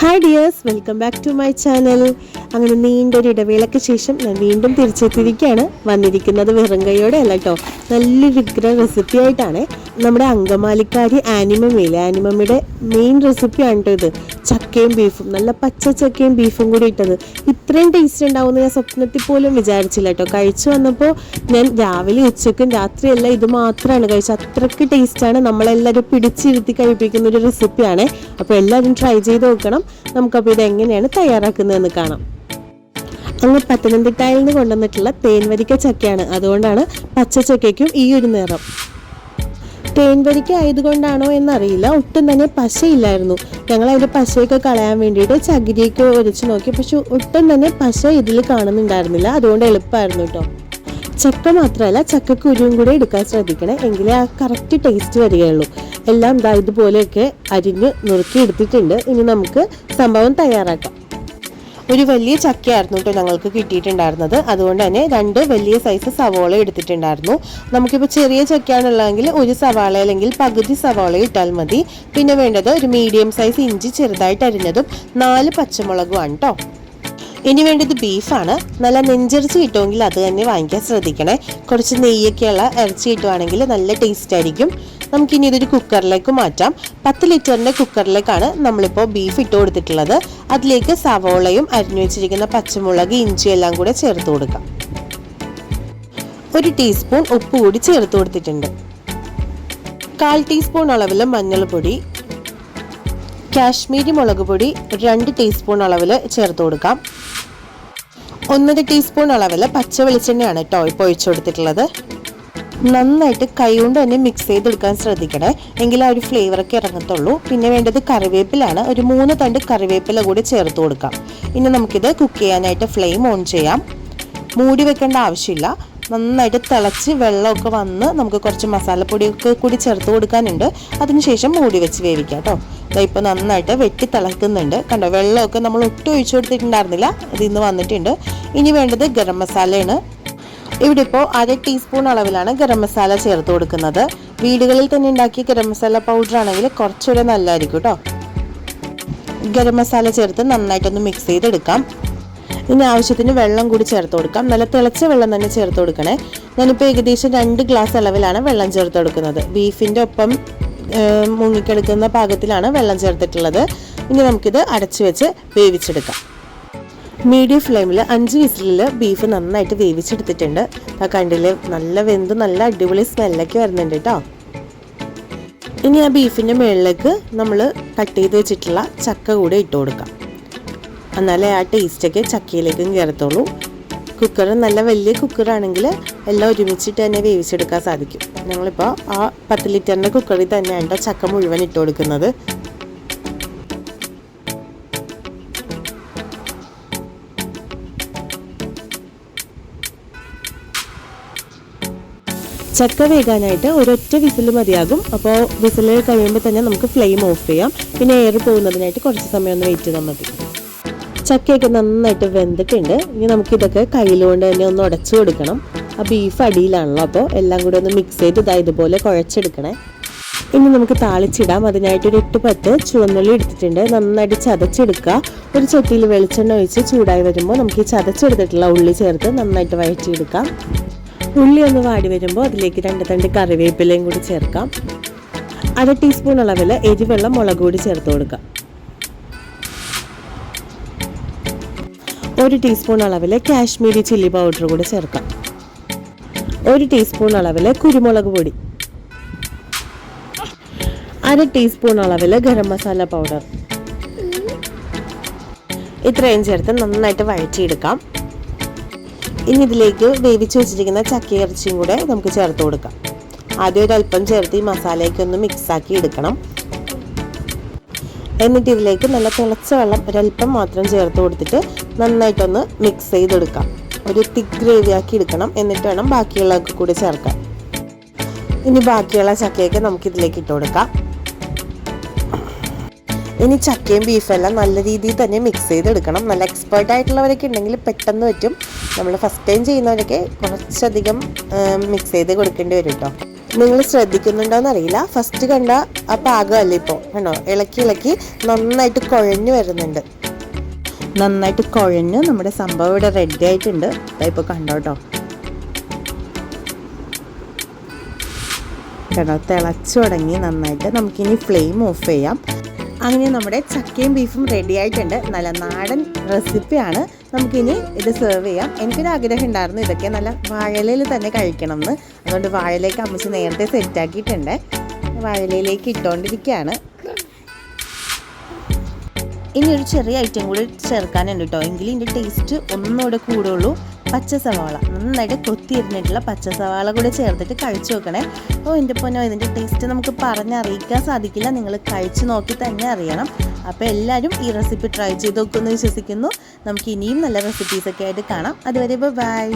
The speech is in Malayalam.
Hi dears welcome back to my channel അങ്ങനെ നീണ്ടൊരു ഇടവേളയ്ക്ക് ശേഷം ഞാൻ വീണ്ടും തിരിച്ചെത്തിയിരിക്കുകയാണ്. വന്നിരിക്കുന്നത് വെറും കൈയോടെ അല്ല കേട്ടോ നല്ലൊരു വിഗ്രഹ റെസിപ്പി ആയിട്ടാണ് നമ്മുടെ അങ്കമാലിക്കാരി ആനിമമയിലെ ആനിമമ്മയുടെ മെയിൻ റെസിപ്പിയാണ് കേട്ടോ ഇത്. ചക്കയും ബീഫും നല്ല പച്ച ചക്കയും ബീഫും കൂടി ഇട്ടത്. ഇത്രയും ടേസ്റ്റ് ഉണ്ടാവുമെന്ന് ഞാൻ സ്വപ്നത്തിൽ പോലും വിചാരിച്ചില്ല കേട്ടോ. കഴിച്ചു വന്നപ്പോൾ ഞാൻ രാവിലെ ഉച്ചക്കും രാത്രി എല്ലാം ഇത് മാത്രമാണ് കഴിച്ചത്. അത്രയ്ക്ക് ടേസ്റ്റാണ് നമ്മളെല്ലാവരും പിടിച്ചിരുത്തി കഴിപ്പിക്കുന്ന ഒരു റെസിപ്പിയാണ് അപ്പോൾ എല്ലാവരും ട്രൈ ചെയ്ത് നോക്കണം. നമുക്കപ്പോൾ ഇത് എങ്ങനെയാണ് തയ്യാറാക്കുന്നതെന്ന് കാണാം. അങ്ങ് പത്തനംതിട്ടയിൽ നിന്ന് കൊണ്ടുവന്നിട്ടുള്ള തേൻവരിക്ക ചക്കയാണ്. അതുകൊണ്ടാണ് പച്ച ചക്കയ്ക്കും ഈ ഒരു നിറം. തേൻവരിക്ക ആയതുകൊണ്ടാണോ എന്നറിയില്ല. ഒട്ടും തന്നെ പശയില്ലായിരുന്നു. ഞങ്ങൾ അതിന്റെ പശയൊക്കെ കളയാൻ വേണ്ടിയിട്ട് ചകിരിയൊക്കെ ഒരച്ച് നോക്കി. പക്ഷെ ഒട്ടും തന്നെ പശ ഇതിൽ കാണുന്നുണ്ടായിരുന്നില്ല. അതുകൊണ്ട് എളുപ്പമായിരുന്നു കേട്ടോ ചക്ക മാത്രമല്ല ചക്കക്കുരുവും കൂടെ എടുക്കാൻ ശ്രദ്ധിക്കണേ. എങ്കിലേ ആ കറക്റ്റ് ടേസ്റ്റ് വരികയുള്ളൂ. എല്ലാം ഇതാ ഇതുപോലെയൊക്കെ അരിഞ്ഞ് നുറുക്കി എടുത്തിട്ടുണ്ട്. ഇനി നമുക്ക് സംഭവം തയ്യാറാക്കാം. ഒരു വലിയ ചക്കയായിരുന്നു കേട്ടോ ഞങ്ങൾക്ക് കിട്ടിയിട്ടുണ്ടായിരുന്നത്. അതുകൊണ്ട് തന്നെ രണ്ട് വലിയ സൈസ് സവോള എടുത്തിട്ടുണ്ടായിരുന്നു. നമുക്കിപ്പോൾ ചെറിയ ചക്കയാണുള്ളതെങ്കിൽ ഒരു സവാള അല്ലെങ്കിൽ പകുതി സവാള ഇട്ടാൽ മതി. പിന്നെ വേണ്ടത് ഒരു മീഡിയം സൈസ് ഇഞ്ചി ചെറുതായിട്ട് അരിഞ്ഞതും നാല് പച്ചമുളകുമാണ് കേട്ടോ. ഇനി വേണ്ടത് ബീഫാണ് നല്ല നെഞ്ചിറച്ചി കിട്ടുമെങ്കിൽ അത് തന്നെ വാങ്ങിക്കാൻ ശ്രദ്ധിക്കണേ. കുറച്ച് നെയ്യൊക്കെയുള്ള ഇറച്ചി കിട്ടുവാണെങ്കിൽ നല്ല ടേസ്റ്റ് ആയിരിക്കും. നമുക്കിനി ഇതൊരു കുക്കറിലേക്ക് മാറ്റാം. പത്ത് ലിറ്ററിന്റെ കുക്കറിലേക്കാണ് നമ്മളിപ്പോൾ ബീഫ് ഇട്ട് കൊടുത്തിട്ടുള്ളത്. അതിലേക്ക് സവോളയും അരിഞ്ഞു വെച്ചിരിക്കുന്ന പച്ചമുളക് ഇഞ്ചി എല്ലാം കൂടെ ചേർത്ത് കൊടുക്കാം. ഒരു ടീസ്പൂൺ ഉപ്പ് കൂടി ചേർത്ത് കൊടുത്തിട്ടുണ്ട്. കാൽ ടീസ്പൂൺ അളവിൽ മഞ്ഞൾപ്പൊടി കാശ്മീരി മുളക് പൊടി രണ്ട് ടീസ്പൂൺ അളവിൽ ചേർത്ത് കൊടുക്കാം. ഒന്നര ടീസ്പൂൺ അളവിൽ പച്ച വെളിച്ചെണ്ണയാണ് കേട്ടോ ഇപ്പോൾ ഒഴിച്ചു കൊടുത്തിട്ടുള്ളത്. നന്നായിട്ട് കൈകൊണ്ട് തന്നെ മിക്സ് ചെയ്തെടുക്കാൻ ശ്രദ്ധിക്കണേ. എങ്കിൽ ആ ഒരു ഫ്ലേവറൊക്കെ ഇറങ്ങത്തുള്ളൂ. പിന്നെ വേണ്ടത് കറിവേപ്പിലാണ്. ഒരു മൂന്ന് തണ്ട് കറിവേപ്പില കൂടി ചേർത്ത് കൊടുക്കാം. ഇനി നമുക്കിത് കുക്ക് ചെയ്യാനായിട്ട് ഫ്ലെയിം ഓൺ ചെയ്യാം. മൂടി വെക്കേണ്ട ആവശ്യമില്ല. നന്നായിട്ട് തിളച്ച് വെള്ളമൊക്കെ വന്ന് നമുക്ക് കുറച്ച് മസാലപ്പൊടിയൊക്കെ കൂടി ചേർത്ത് കൊടുക്കാനുണ്ട്. അതിനുശേഷം മൂടി വെച്ച് വേവിക്കാം കേട്ടോ. ഇപ്പോൾ നന്നായിട്ട് വെട്ടി തിളക്കുന്നുണ്ട്. കണ്ടോ വെള്ളമൊക്കെ നമ്മൾ ഒട്ടും ഒഴിച്ചു കൊടുത്തിട്ടുണ്ടായിരുന്നില്ല. ഇന്ന് വന്നിട്ടുണ്ട്. ഇനി വേണ്ടത് ഗരം മസാലയാണ്. ഇവിടെ ഇപ്പോൾ അര ടീസ്പൂൺ അളവിലാണ് ഗരം മസാല ചേർത്ത് കൊടുക്കുന്നത്. വീടുകളിൽ തന്നെ ഉണ്ടാക്കിയ ഗരം മസാല പൗഡർ ആണെങ്കിൽ കുറച്ചുകൂടെ നല്ലതായിരിക്കും കേട്ടോ ഗരം മസാല ചേർത്ത് നന്നായിട്ടൊന്ന് മിക്സ് ചെയ്തെടുക്കാം. ഇനി ആവശ്യത്തിന് വെള്ളം കൂടി ചേർത്ത് കൊടുക്കാം. നല്ല തിളച്ച വെള്ളം തന്നെ ചേർത്ത് കൊടുക്കണേ. ഞാനിപ്പോൾ ഏകദേശം രണ്ട് ഗ്ലാസ് അളവിലാണ് വെള്ളം ചേർത്ത് കൊടുക്കുന്നത്. ബീഫിന്റെ ഒപ്പം മുങ്ങിക്കെടുക്കുന്ന പാകത്തിലാണ് വെള്ളം ചേർത്തിട്ടുള്ളത്. ഇനി നമുക്കിത് അടച്ചു വെച്ച് വേവിച്ചെടുക്കാം. മീഡിയം ഫ്ലെയിമിൽ അഞ്ച് വിസിലിൽ ബീഫ് നന്നായിട്ട് വേവിച്ചെടുത്തിട്ടുണ്ട്. ആ കണ്ടിൽ നല്ല വെന്ത് നല്ല അടിപൊളി സ്മെല്ലൊക്കെ വരുന്നുണ്ട് കേട്ടോ ഇനി ആ ബീഫിന്റെ മുകളിലേക്ക് നമ്മൾ കട്ട് ചെയ്ത് വെച്ചിട്ടുള്ള ചക്ക കൂടെ ഇട്ട് കൊടുക്കാം. എന്നാലേ ആ ടേസ്റ്റൊക്കെ ചക്കയിലേക്കും കയറത്തുള്ളൂ കുക്കർ നല്ല വലിയ കുക്കറാണെങ്കിൽ എല്ലാം ഒരുമിച്ചിട്ട് തന്നെ വേവിച്ചെടുക്കാൻ സാധിക്കും. ഞങ്ങളിപ്പോൾ ആ പത്ത് ലിറ്ററിന്റെ കുക്കറിൽ തന്നെയാണ് ചക്ക മുഴുവൻ ഇട്ട് കൊടുക്കുന്നത്. ചക്ക വേകാനായിട്ട് ഒരൊറ്റ വിസിൽ മതിയാകും. അപ്പോൾ വിസിൽ കഴിയുമ്പോൾ തന്നെ നമുക്ക് ഫ്ലെയിം ഓഫ് ചെയ്യാം. പിന്നെ എയർ പോകുന്നതിനായിട്ട് കുറച്ച് സമയം ഒന്ന് വെയിറ്റ് ചെയ്താൽ മതി. ചക്കയൊക്കെ നന്നായിട്ട് വെന്തിട്ടുണ്ട്. ഇനി നമുക്കിതൊക്കെ കയ്യിലുകൊണ്ട് തന്നെ ഒന്ന് ഉടച്ചു കൊടുക്കണം. ആ ബീഫ് അടിയിലാണല്ലോ അപ്പോൾ എല്ലാം കൂടി ഒന്ന് മിക്സ് ചെയ്ത് ഇതാ ഇതുപോലെ കുഴച്ചെടുക്കണേ. ഇനി നമുക്ക് താളിച്ചിടാം. അതിനായിട്ട് ഒരു എട്ട് പത്ത് ചുവന്നുള്ളി എടുത്തിട്ടുണ്ട്. നന്നായിട്ട് ചതച്ചെടുക്കുക. ഒരു ചട്ടിയിൽ വെളിച്ചെണ്ണ ഒഴിച്ച് ചൂടായി വരുമ്പോൾ നമുക്ക് ഈ ചതച്ചെടുത്തിട്ടുള്ള ഉള്ളി ചേർത്ത് നന്നായിട്ട് വഴറ്റിയെടുക്കാം. ഉള്ളി ഒന്ന് വാടി വരുമ്പോൾ അതിലേക്ക് രണ്ട് തണ്ട് കറിവേപ്പിലയും കൂടി ചേർക്കാം. അര ടീസ്പൂൺ അളവിൽ എരിവെള്ളം മുളക് കൂടി ചേർത്ത് കൊടുക്കാം. ഒരു ടീസ്പൂൺ അളവിൽ കാശ്മീരി ചില്ലി പൗഡർ കൂടി ചേർക്കാം. ഒരു ടീസ്പൂൺ അളവിൽ കുരുമുളക് പൊടി. അര ടീസ്പൂൺ അളവിൽ ഗരം മസാല പൗഡർ. ഇത്രയും ചേർത്ത് നന്നായിട്ട് വഴറ്റിയെടുക്കാം. ഇനി ഇതിലേക്ക് വേവിച്ച് വെച്ചിരിക്കുന്ന ചക്ക ഇറച്ചിയും കൂടെ നമുക്ക് ചേർത്ത് കൊടുക്കാം. ആദ്യം ഒരു അല്പം ചേർത്ത് ഈ മസാലയൊക്കെ ഒന്ന് മിക്സാക്കി എടുക്കണം. എന്നിട്ട് ഇതിലേക്ക് നല്ല തിളച്ച വെള്ളം ഒരല്പം മാത്രം ചേർത്ത് കൊടുത്തിട്ട് നന്നായിട്ടൊന്ന് മിക്സ് ചെയ്തെടുക്കാം. ഒരു തിക്ക് ഗ്രേവി ആക്കി എടുക്കണം. എന്നിട്ട് വേണം ബാക്കിയുള്ളതൊക്കെ കൂടി ചേർക്കാൻ. ഇനി ബാക്കിയുള്ള ചക്കയൊക്കെ നമുക്ക് ഇതിലേക്ക് ഇട്ട് കൊടുക്കാം. ഇനി ചക്കയും ബീഫെല്ലാം നല്ല രീതിയിൽ തന്നെ മിക്സ് ചെയ്തെടുക്കണം. നല്ല എക്സ്പേർട്ട് ആയിട്ടുള്ളവരൊക്കെ ഉണ്ടെങ്കിൽ പെട്ടെന്ന് പറ്റും. നമ്മൾ ഫസ്റ്റ് ടൈം ചെയ്യുന്നവരൊക്കെ കുറച്ചധികം മിക്സ് ചെയ്ത് കൊടുക്കേണ്ടി വരും കേട്ടോ നിങ്ങൾ ശ്രദ്ധിക്കുന്നുണ്ടോയെന്ന് അറിയില്ല ഫസ്റ്റ് കണ്ട ആ പാകമല്ല ഇപ്പോൾ കണ്ടോ ഇളക്കി ഇളക്കി നന്നായിട്ട് കുഴഞ്ഞു വരുന്നുണ്ട്. നന്നായിട്ട് കുഴഞ്ഞ്. നമ്മുടെ സംഭവം ഇവിടെ റെഡി ആയിട്ടുണ്ട്. ഇപ്പോൾ കണ്ടോ കേട്ടോ കണ്ടോ? തിളച്ചു തുടങ്ങി നന്നായിട്ട്. നമുക്കിനി ഫ്ലെയിം ഓഫ് ചെയ്യാം. അങ്ങനെ നമ്മുടെ ചക്കയും ബീഫും റെഡി ആയിട്ടുണ്ട്. നല്ല നാടൻ റെസിപ്പിയാണ് നമുക്കിനി ഇത് സെർവ് ചെയ്യാം. എനിക്കൊരു ആഗ്രഹം ഉണ്ടായിരുന്നു ഇതൊക്കെ നല്ല വാഴലയിൽ തന്നെ കഴിക്കണം എന്ന് അതുകൊണ്ട് വാഴലേക്ക് അമ്മച്ച് നേരത്തെ സെറ്റാക്കിയിട്ടുണ്ട് വാഴലയിലേക്ക് ഇട്ടുകൊണ്ടിരിക്കുകയാണ് ഇനി ഒരു ചെറിയ ഐറ്റം കൂടി ചേർക്കാനുണ്ട് കേട്ടോ എങ്കിലും ഇതിന്റെ ടേസ്റ്റ് ഒന്നുകൂടെ കൂടുള്ളൂ. പച്ച സവാള നന്നായിട്ട് കൊത്തിയിരുന്നിട്ടുള്ള പച്ച സവാള കൂടെ ചേർത്തിട്ട് കഴിച്ചു നോക്കണേ. ഓ എന്റെ പൊന്നോ ഇതിന്റെ ടേസ്റ്റ് നമുക്ക് പറഞ്ഞറിയിക്കാൻ സാധിക്കില്ല. നിങ്ങൾ കഴിച്ചു നോക്കി തന്നെ അറിയണം. അപ്പോൾ എല്ലാവരും ഈ റെസിപ്പി ട്രൈ ചെയ്ത് നോക്കുമെന്ന് വിശ്വസിക്കുന്നു. നമുക്ക് ഇനിയും നല്ല റെസിപ്പീസൊക്കെ ആയിട്ട് കാണാം. അതുവരെ ബൈ